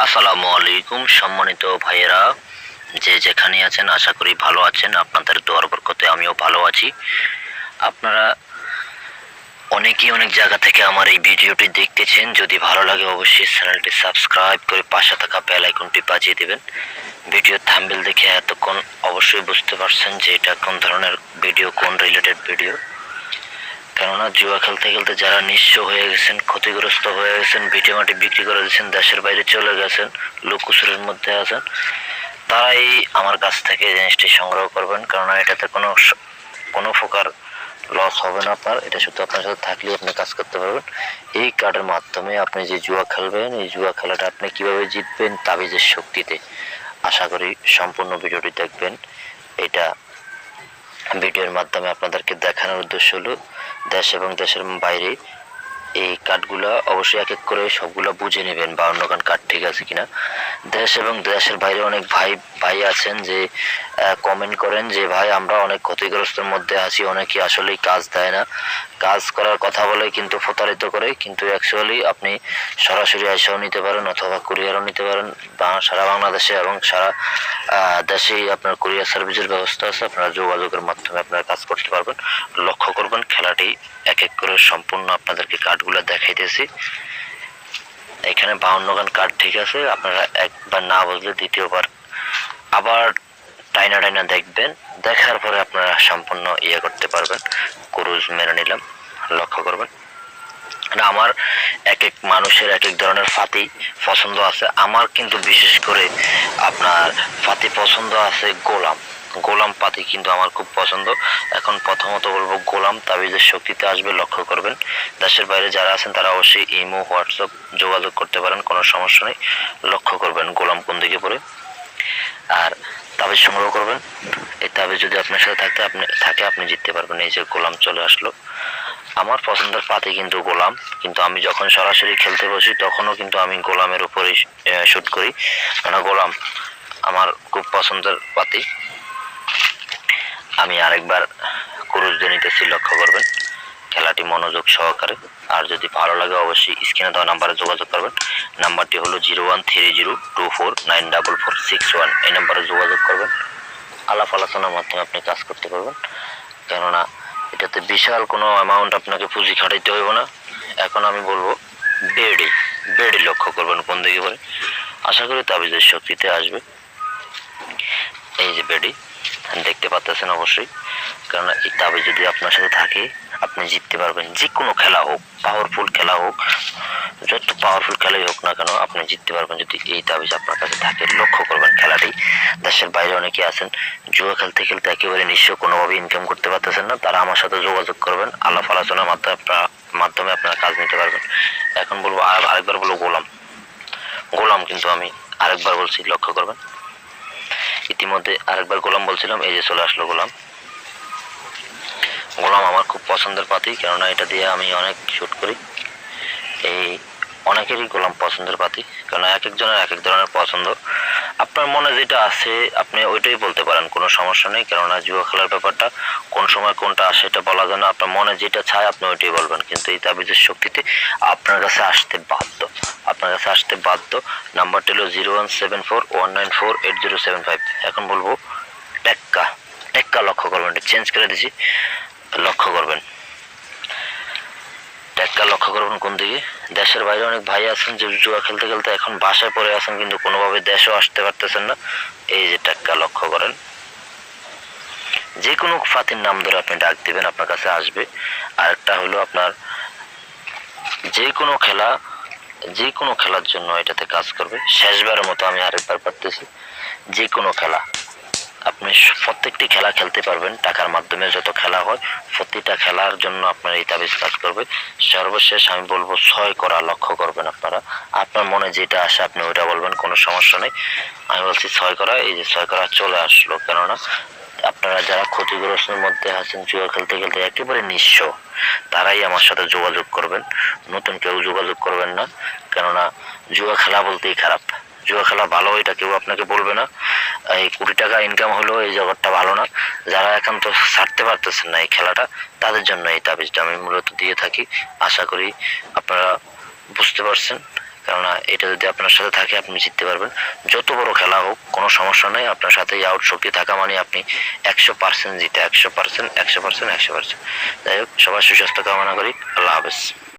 আসসালামু আলাইকুম, সম্মানিত ভাইয়েরা। যে যেখানে আছেন, আশা করি ভালো আছেন। আপনাদের দোয়ার বরকতে আমিও ভালো আছি। আপনারা অনেকেই অনেক জায়গা থেকে আমার এই ভিডিওটি দেখতেছেন। যদি ভালো লাগে, অবশ্যই চ্যানেলটি সাবস্ক্রাইব করে পাশে থাকা বেল আইকনটি বাজিয়ে দেবেন। ভিডিও থাম্বেল দেখে এতক্ষণ অবশ্যই বুঝতে পারছেন যে এটা কোন ধরনের ভিডিও, কোন রিলেটেড ভিডিও। কেননা জুয়া খেলতে খেলতে যারা নিঃস্ব হয়ে গেছেন, ক্ষতিগ্রস্ত হয়ে গেছেন, ভিটে মাটি বিক্রি করে দিয়েছেন, দেশের বাইরে চলে গেছেন লোকুসুরের মধ্যে আছেন, তারাই আমার কাছ থেকে জিনিসটি সংগ্রহ করবেন। কেননা এটাতে কোনো কোনো প্রকার লস হবে না আপনার। এটা শুধু আপনার সাথে থাকলে আপনি কাজ করতে পারবেন। এই কার্ডের মাধ্যমে আপনি যে জুয়া খেলবেন, এই জুয়া খেলাটা আপনি কীভাবে জিতবেন তাবিজের শক্তিতে আশা করি সম্পূর্ণ ভিডিওটি দেখবেন। এটা ভিডিওর মাধ্যমে আপনাদেরকে দেখানোর উদ্দেশ্য হলো দেশ এবং দেশের বাইরে এই কার্ডগুলো অবশ্যই এক এক করে সবগুলো বুঝে নেবেন বা অন্য কান কার্ড ঠিক আছে কিনা। দেশ এবং দেশের বাইরে অনেক ভাই ভাই আছেন যে কমেন্ট করেন যে, ভাই, আমরা অনেক ক্ষতিগ্রস্তের মধ্যে আছি, অনেকে আসলেই কাজ দেয় না। কাজ করার কথা বলে কিন্তু প্রতারিত করে, কিন্তু অ্যাকচুয়ালি আপনি সরাসরি এসেও নিতে পারেন অথবা কুরিয়ারও নিতে পারেন। সারা বাংলাদেশে এবং সারা দেশেই আপনার কুরিয়ার সার্ভিসের ব্যবস্থা আছে। আপনারা যোগাযোগের মাধ্যমে আপনারা কাজ করতে পারবেন। লক্ষ্য করবেন খেলাটি এক এক করে সম্পূর্ণ আপনাদেরকে কার্ডগুলো দেখাইতেছি। এখানে বাউন্ন গান কার্ড ঠিক আছে, আপনারা একবার না বুঝলে দ্বিতীয়বার আবার টাইনা টাইনা দেখবেন, দেখার পরে আপনারা সম্পূর্ণ ইয়ে করতে পারবেন, ক্রুজ মেনে নিলাম, লক্ষ্য করবেন। না, আমার এক এক মানুষের এক এক ধরনের ফাতি পছন্দ আছে। আমার কিন্তু বিশেষ করে আপনার ফাতি পছন্দ আছে গোলাম। গোলাম পাতি কিন্তু আমার খুব পছন্দ। এখন প্রথমত বলব গোলাম তাবিজের শক্তিতে আসবে, লক্ষ্য করবেন। দেশের বাইরে যারা আছেন, তারা অবশ্যই ইমো, হোয়াটসঅ্যাপ যোগাযোগ করতে পারেন, কোনো সমস্যা নেই। লক্ষ্য করবেন গোলাম কোন দিকে পড়ে। আর তাবিজ সংগ্রহ করবেন। এই তাবিজ যদি আপনার সাথে থাকতে, আপনি, থাকে, আপনি জিততে পারবেন। এই যে গোলাম চলে আসলো। আমার পছন্দের পাতি কিন্তু গোলাম। কিন্তু আমি যখন সরাসরি খেলতে বসি, তখনও কিন্তু আমি গোলামের উপরেই শুট করি। কেন গোলাম আমার খুব পছন্দের পাতি। আমি আরেকবার ক্রুজ দিয়ে লক্ষ্য করবেন। খেলাটি মনোযোগ সহকারে। আর যদি ভালো লাগে অবশ্যই স্ক্রিনে দেওয়া নাম্বারে যোগাযোগ করবেন। নাম্বারটি হলো zero one three zero two four nine double four six one. এই নাম্বারে যোগাযোগ করবেন। আলাপ আলোচনার মাধ্যমে আপনি কাজ করতে পারবেন। কেননা এটাতে বিশাল কোনো অ্যামাউন্ট আপনাকে পুঁজি খাটাইতে হইব না। এখন আমি বলব, বেডে বেডে লক্ষ্য করবেন কোন দিকে বলে আশা করি তাবিজের শক্তিতে আসবে। এই যে বেডি দেখতে পাচ্ছেন অবশ্যই। কারণ এই তাবিজ যদি আপনার সাথে থাকে, আপনি জিততে পারবেন। যে কোনো খেলা হোক পাওয়ারফুল খেলা হোক, যত পাওয়ারফুল খেলাই হোক না কেন, আপনি জিততে পারবেন যদি এই তাবিজ আপনার কাছে থাকে। লক্ষ্য করবেন খেলাটি। দেশের বাইরে অনেকে আছেন, জুয়া খেলতে খেলতে একেবারে নিঃস্ব কোনোভাবে ইনকাম করতে পারতেছেন না। তারা আমার সাথে যোগাযোগ করবেন। আলাপ আলোচনার মাধ্যমে আপনার, মাধ্যমে আপনারা কাজ নিতে পারবেন। এখন বলব, আর আরেকবার বলব গোলাম। গোলাম কিন্তু আমি আরেকবার বলছি, লক্ষ্য করবেন। ইতিমধ্যে আরেকবার গোলাম বলছিলাম, এই যে চলে আসলো গোলাম। গোলাম আমার খুব পছন্দের পাতি, কেননা এটা দিয়ে আমি অনেক শ্যুট করি। এই অনেকেরই গোলাম পছন্দের পাতি কারণ এক একজনের এক এক ধরনের পছন্দ। আপনার মনে যেটা আছে, আপনি ওইটাই বলতে পারেন, কোনো সমস্যা নেই, কেননা জুয়া খেলার ব্যাপারটা কোন সময় কোনটা আসে এটা বলা যায় না, আপনার মনে যেটা চায় আপনি ওইটাই বলবেন, কিন্তু এই তাবিজের শক্তিতে আপনার কাছে আসতে বাধ্য। আসতে বাধ্য। নাম্বারটি হলো zero one seven four one nine four eight zero seven five. এখন বলব, টেক্কা টেক্কা লক্ষ্য করবেন চেঞ্জ করে দিছি, লক্ষ্য করবেন। টেক্কা লক্ষ্য করবেন কোন দিকে? দেশের বাইরে অনেক ভাই আছেন যে জুয়া খেলতে খেলতে এখন বাসায় পড়ে আছেন, কিন্তু কোনোভাবে দেশেও আসতে পারতেছেন না। এই যে টেক্কা লক্ষ্য করেন। যে কোনো ফাতির নাম ধরে আপনি ডাক দিবেন, আপনার কাছে আসবে। আরেকটা হলো আপনার যে কোনো খেলা যে কোনো খেলার জন্য এটাতে কাজ করবে। শেষবারের মতো আমি আরেকবার পারতেছি। যে কোনো খেলা। আপনি প্রত্যেকটি খেলা খেলতে পারবেন, টাকার মাধ্যমে যত খেলা হয়, প্রতিটা খেলার জন্য আপনার এই তাবিজ কাজ করবে। সর্বশেষ আমি বলব, ছয় করা লক্ষ্য করবেন আপনারা। আপনার মনে যেটা আসে, আপনি ওইটা বলবেন, কোনো সমস্যা নেই। আমি বলছি ছয় করা, এই যে ছয় করা চলে আসলো। কেননা আপনারা যারা ক্ষতিগ্রস্তের মধ্যে আছেন জুয়া খেলতে খেলতে একেবারে নিঃস্ব, তারাই আমার সাথে যোগাযোগ করবেন। নতুন কেউ যোগাযোগ করবেন না, কেননা জুয়া খেলা বলতেই খারাপ। জুয়া খেলা ভালো, এটা কেউ আপনাকে বলবে না। এই কোটি টাকা ইনকাম হলেও এই জগৎটা ভালো না। যারা এখন তো ছাড়তে পারতেছেন না এই খেলাটা, তাদের জন্য এই তাবিজটা আমি মূলত দিয়ে থাকি। আশা করি আপনারা বুঝতে পারছেন। কেননা এটা যদি আপনার সাথে থাকে, আপনি জিততে পারবেন। যত বড় খেলা হোক, কোনো সমস্যা নেই। আপনার সাথে আউট শক্তি থাকা মানে আপনি একশো পার্সেন্ট জিতে, একশো পার্সেন্ট একশো পার্সেন্ট একশো পার্সেন্ট যাই হোক সবার সুস্বাস্থ্য কামনা করি। আল্লাহ হাফেজ।